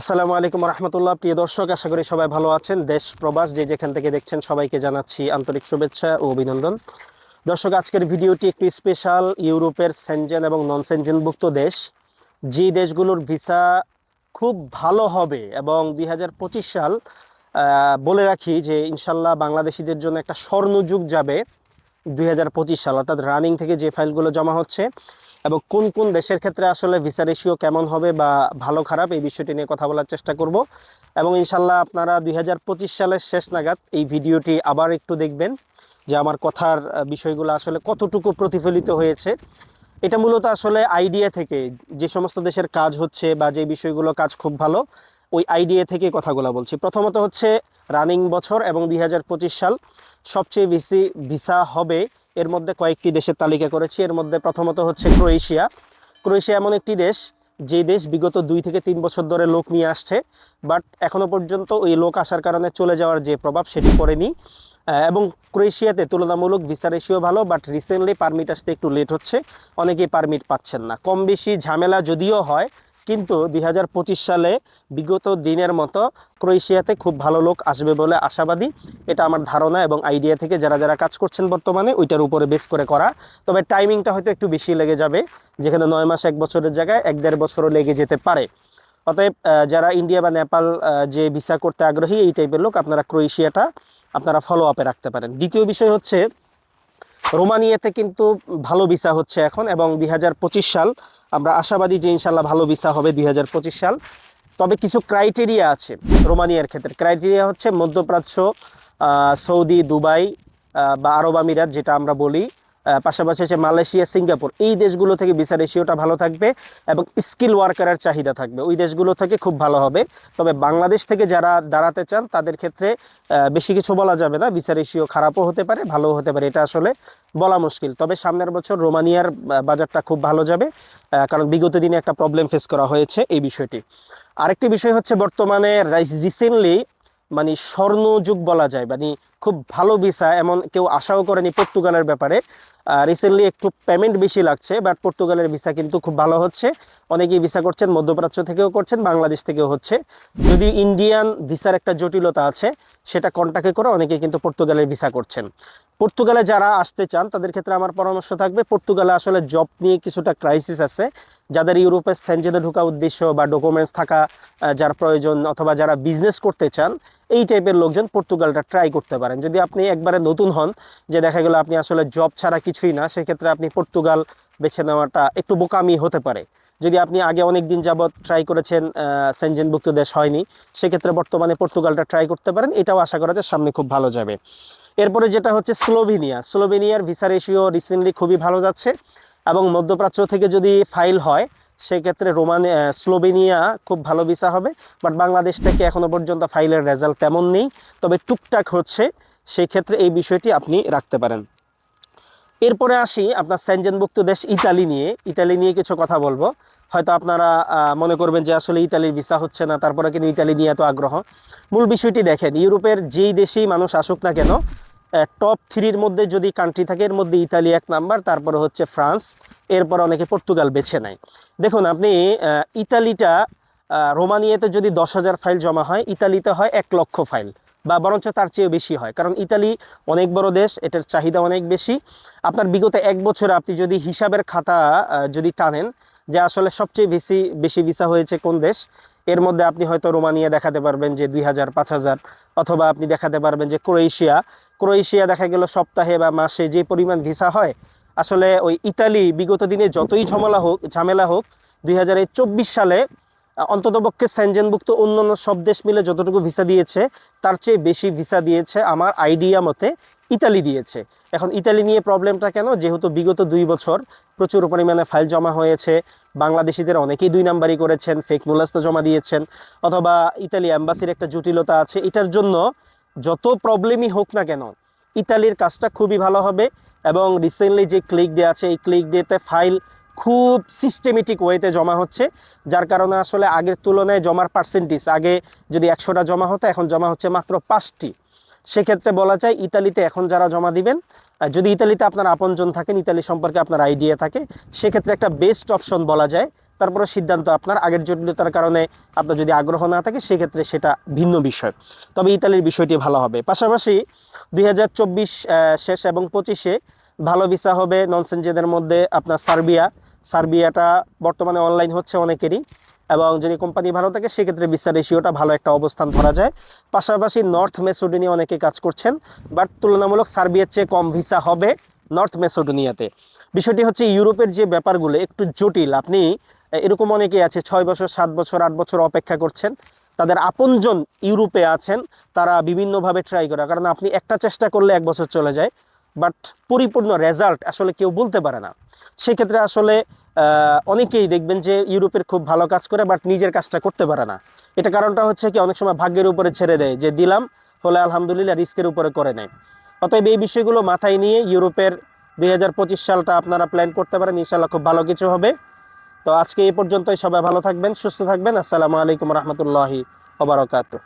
আসসালামু আলাইকুম রহমতুল্লাহ। প্রিয় দর্শক, আশা করি সবাই ভালো আছেন। দেশ প্রবাস, যে যেখান থেকে দেখছেন সবাইকে জানাচ্ছি আন্তরিক শুভেচ্ছা ও অভিনন্দন। দর্শক, আজকের ভিডিওটি একটি স্পেশাল ইউরোপের সেনজেন এবং নন সেনজেনভুক্ত দেশ। যে দেশগুলোর ভিসা খুব ভালো হবে এবং দুই হাজার পঁচিশ সাল বলে রাখি যে ইনশাল্লাহ বাংলাদেশিদের জন্য একটা স্বর্ণযুগ যাবে দুই হাজার পঁচিশ সাল। অর্থাৎ রানিং থেকে যে ফাইলগুলো জমা হচ্ছে এবং কোন কোন দেশের ক্ষেত্রে আসলে ভিসা রেশিও কেমন হবে বা ভালো খারাপ, এই বিষয়টি নিয়ে কথা বলার চেষ্টা করব। এবং ইনশাল্লাহ আপনারা দুই হাজার পঁচিশ সালের শেষ নাগাদ এই ভিডিওটি আবার একটু দেখবেন যে আমার কথার বিষয়গুলো আসলে কতটুকু প্রতিফলিত হয়েছে। এটা মূলত আসলে আইডিয়া থেকে যে সমস্ত দেশের কাজ হচ্ছে বা যে বিষয়গুলো কাজ খুব ভালো, ওই আইডিয়া থেকে কথাগুলো বলছি। প্রথমত হচ্ছে রানিং বছর এবং দুই হাজার পঁচিশ সাল সবচেয়ে বেশি ভিসা হবে এর মধ্যে কয়েকটি দেশের তালিকা করেছি। এর মধ্যে প্রথমত হচ্ছে ক্রোয়েশিয়া। ক্রোয়েশিয়া এমন একটি দেশ, যে দেশ বিগত দুই থেকে তিন বছর ধরে লোক নিয়ে আসছে, বাট এখনও পর্যন্ত ওই লোক আসার কারণে চলে যাওয়ার যে প্রভাব সেটি পড়েনি। এবং ক্রোয়েশিয়াতে তুলনামূলক ভিসা রেশিও ভালো, বাট রিসেন্টলি পারমিট আসতে একটু লেট হচ্ছে। অনেকেই পারমিট পাচ্ছেন না। কম বেশি ঝামেলা যদিও হয় কিন্তু দুই হাজার পঁচিশ সালে বিগত দিনের মতো ক্রোয়েশিয়াতে খুব ভালো লোক আসবে বলে আশাবাদী। এটা আমার ধারণা এবং আইডিয়া থেকে যারা যারা কাজ করছেন বর্তমানে, ওইটার উপরে বেস করে করা। তবে টাইমিংটা হয়তো একটু বেশি লেগে যাবে, যেখানে নয় মাস এক বছরের জায়গায় এক দেড় বছরও লেগে যেতে পারে। অতএব যারা ইন্ডিয়া বা নেপাল যে ভিসা করতে আগ্রহী, এই টাইপের লোক আপনারা ক্রোয়েশিয়াটা আপনারা ফলো আপে রাখতে পারেন। দ্বিতীয় বিষয় হচ্ছে, রোমানিয়াতে কিন্তু ভালো ভিসা হচ্ছে এখন এবং দুই হাজার পঁচিশ সাল আমরা আশাবাদী যে ইনশাল্লাহ ভালো ভিসা হবে দুই হাজার পঁচিশ সাল। তবে কিছু ক্রাইটেরিয়া আছে রোমানিয়ার ক্ষেত্রে। ক্রাইটেরিয়া হচ্ছে মধ্যপ্রাচ্য সৌদি, দুবাই বা আরব আমিরাত, যেটা আমরা বলি। পাশাপাশি হচ্ছে মালয়েশিয়া, সিঙ্গাপুর। এই দেশগুলো থেকে ভিসা রেশিওটা ভালো থাকবে এবং স্কিল ওয়ার্কারের চাহিদা থাকবে। ওই দেশগুলো থেকে খুব ভালো হবে। তবে বাংলাদেশ থেকে যারা দাঁড়াতে চান, তাদের ক্ষেত্রে বেশি কিছু বলা যাবে না। ভিসা রেশিও খারাপও হতে পারে, ভালোও হতে পারে। এটা আসলে বলা মুশকিল। তবে সামনের বছর রোমানিয়ার বাজারটা খুব ভালো যাবে কারণ বিগত দিনে একটা প্রবলেম ফেস করা হয়েছে এই বিষয়টি। আরেকটি বিষয় হচ্ছে বর্তমানে রিসেন্টলি মানে স্বর্ণযুগ বলা যায় মানে খুব ভালো ভিসা এমন কেউ আশাও করেনি পর্তুগালের ব্যাপারে। রিসেন্টলি একটু পেমেন্ট বেশি লাগছে বাট পর্তুগালের ভিসা কিন্তু খুব ভালো হচ্ছে। অনেকেই ভিসা করছেন, মধ্যপ্রাচ্য থেকেও করছেন, বাংলাদেশ থেকেও হচ্ছে। যদি ইন্ডিয়ান ভিসার একটা জটিলতা আছে, সেটা কন্টাক্টে করে অনেকে কিন্তু পর্তুগালের ভিসা করছেন। পর্তুগালে যারা আসতে চান, তাদের ক্ষেত্রে আমার পরামর্শ থাকবে, পর্তুগালে আসলে জব নিয়ে কিছুটা ক্রাইসিস আছে। যাদের ইউরোপের সেনজেনে ঢোকা উদ্দেশ্য বা ডকুমেন্টস থাকা যার প্রয়োজন অথবা যারা বিজনেস করতে চান, এই টাইপের লোকজন পর্তুগালটা ট্রাই করতে পারেন। যদি আপনি একবারে নতুন হন, যে দেখা গেল আপনি আসলে জব ছাড়া কিছুই না, সেক্ষেত্রে আপনি পর্তুগাল বেছে নেওয়াটা একটু বোকামি হতে পারে। যদি আপনি আগে অনেক দিন যাবৎ ট্রাই করেছেন সেনজেনভুক্ত দেশ হয়নি, সেক্ষেত্রে বর্তমানে পর্তুগালটা ট্রাই করতে পারেন, এটাও আশা করা যায় সামনে খুব ভালো যাবে। এরপরে যেটা হচ্ছে স্লোভেনিয়া, স্লোভেনিয়ার ভিসা রেশিও রিসেন্টলি খুবই ভালো যাচ্ছে এবং মধ্যপ্রাচ্য থেকে যদি ফাইল হয়, সেক্ষেত্রে রোমান স্লোভেনিয়া খুব ভালো ভিসা হবে বাট বাংলাদেশ থেকে এখনও পর্যন্ত ফাইলের রেজাল্ট তেমন নেই। তবে টুকটাক হচ্ছে সেই ক্ষেত্রে এই বিষয়টি আপনি রাখতে পারেন। এরপরে আসি আপনার সেনজেনভুক্ত দেশ ইতালি নিয়ে। ইতালি নিয়ে কিছু কথা বলব। হয়তো আপনারা মনে করবেন যে আসলে ইতালির ভিসা হচ্ছে না, তারপরে কিন্তু ইতালি নিয়ে এত আগ্রহ। মূল বিষয়টি দেখেন, ইউরোপের যেই দেশেই মানুষ আসুক না কেন টপ থ্রির মধ্যে যদি কান্ট্রি থাকে, এর মধ্যে ইতালি এক নাম্বার তারপরে হচ্ছে ফ্রান্স, এরপর অনেকে পর্তুগাল বেছে নেয়। দেখুন, আপনি ইতালিটা রোমানিয়াতে যদি দশ হাজার ফাইল জমা হয়, ইতালিতে হয় এক লক্ষ ফাইল বা বরঞ্চ তার চেয়েও বেশি হয়। কারণ ইতালি অনেক বড় দেশ, এটার চাহিদা অনেক বেশি। আপনার বিগত এক বছরে আপনি যদি হিসাবের খাতা যদি টানেন যে আসলে সবচেয়ে বেশি বেশি ভিসা হয়েছে কোন দেশ, এর মধ্যে আপনি হয়তো রোমানিয়া দেখাতে পারবেন যে দুই হাজার, পাঁচ হাজার, অথবা আপনি দেখাতে পারবেন যে ক্রোয়েশিয়া। ক্রোয়েশিয়া দেখা গেল সপ্তাহে বা মাসে যে পরিমাণ ভিসা হয়, আসলে ওই ইতালি বিগত দিনে যতই ঝামেলা হোক ঝামেলা হোক, দুই সালে অন্ততপক্ষে সেনজেনভুক্ত অন্যান্য সব দেশ মিলে যতটুকু ভিসা দিয়েছে, তার চেয়ে বেশি ভিসা দিয়েছে আমার আইডিয়া মতে ইতালি দিয়েছে। এখন ইতালি নিয়ে প্রবলেমটা কেন? যেহেতু বিগত দুই বছর প্রচুর পরিমাণে ফাইল জমা হয়েছে, বাংলাদেশিদের অনেকেই দুই নাম্বারই করেছেন ফেক মুলাস্ত জমা দিয়েছেন, অথবা ইতালি অ্যাম্বাসির একটা জটিলতা আছে, এটার জন্য যত প্রবলেমই হোক না কেন, ইতালির কাজটা খুবই ভালো হবে এবং রিসেন্টলি যে ক্লিক ডে আছে, এই ক্লিক ডেতে ফাইল খুব সিস্টেমেটিক ওয়েতে জমা হচ্ছে, যার কারণে আসলে আগের তুলনায় জমার পার্সেন্টেজ আগে যদি একশোটা জমা হতো, এখন জমা হচ্ছে মাত্র পাঁচটি। সেক্ষেত্রে বলা যায় ইতালিতে এখন যারা জমা দিবেন যদি ইতালিতে আপনার আপনজন থাকেন, ইতালি সম্পর্কে আপনার আইডিয়া থাকে, সেক্ষেত্রে একটা বেস্ট অপশন বলা যায়। তারপরে সিদ্ধান্ত আপনার, আগের জটিলতার কারণে আপনার যদি আগ্রহ না থাকে, সেক্ষেত্রে সেটা ভিন্ন বিষয়। তবে ইতালির বিষয়টি ভালো হবে। পাশাপাশি দুই হাজার চব্বিশ শেষ এবং পঁচিশে ভালো ভিসা হবে ননসেনজেদের মধ্যে আপনার সার্বিয়া সার্বিয়াটা বর্তমানে অনলাইন হচ্ছে অনেকেরই এবং যদি কোম্পানি ভালো থাকে, সেক্ষেত্রে ভিসা রেশিওটা ভালো একটা অবস্থান ধরা যায়। পাশাপাশি নর্থ মেসোডোনিয়া অনেকে কাজ করছেন বাট তুলনামূলক সার্বিয়ার চেয়ে কম ভিসা হবে নর্থ মেসোডোনিয়াতে বিষয়টি হচ্ছে ইউরোপের যে ব্যাপারগুলো একটু জটিল। আপনি, এরকম অনেকেই আছে, ছয় বছর, সাত বছর, আট বছর অপেক্ষা করছেন। তাদের আপনজন ইউরোপে আছেন, তারা বিভিন্নভাবে ট্রাই করে। কারণ আপনি একটা চেষ্টা করলে এক বছর চলে যায়। বাট পরিপূর্ণ রেজাল্ট আসলে কেউ বলতে পারে না। সেক্ষেত্রে আসলে অনেকেই দেখবেন যে ইউরোপের খুব ভালো কাজ করে, বাট নিজের কাজটা করতে পারে না। এটা কারণটা হচ্ছে কি, অনেক সময় ভাগ্যের উপরে ছেড়ে দেয় যে দিলাম, হলে আলহামদুলিল্লাহ রিস্কের উপরে করে নেয়। অতএব এই বিষয়গুলো মাথায় নিয়ে ইউরোপের দুই হাজার পঁচিশ সালটা আপনারা প্ল্যান করতে পারেন ইনশাল্লাহ খুব ভালো কিছু হবে। তো আজকে এই পর্যন্তই সবাই ভালো থাকবেন, সুস্থ থাকবেন। আসসালামু আলাইকুম রহমতুল্লাহি ওবরাকাতু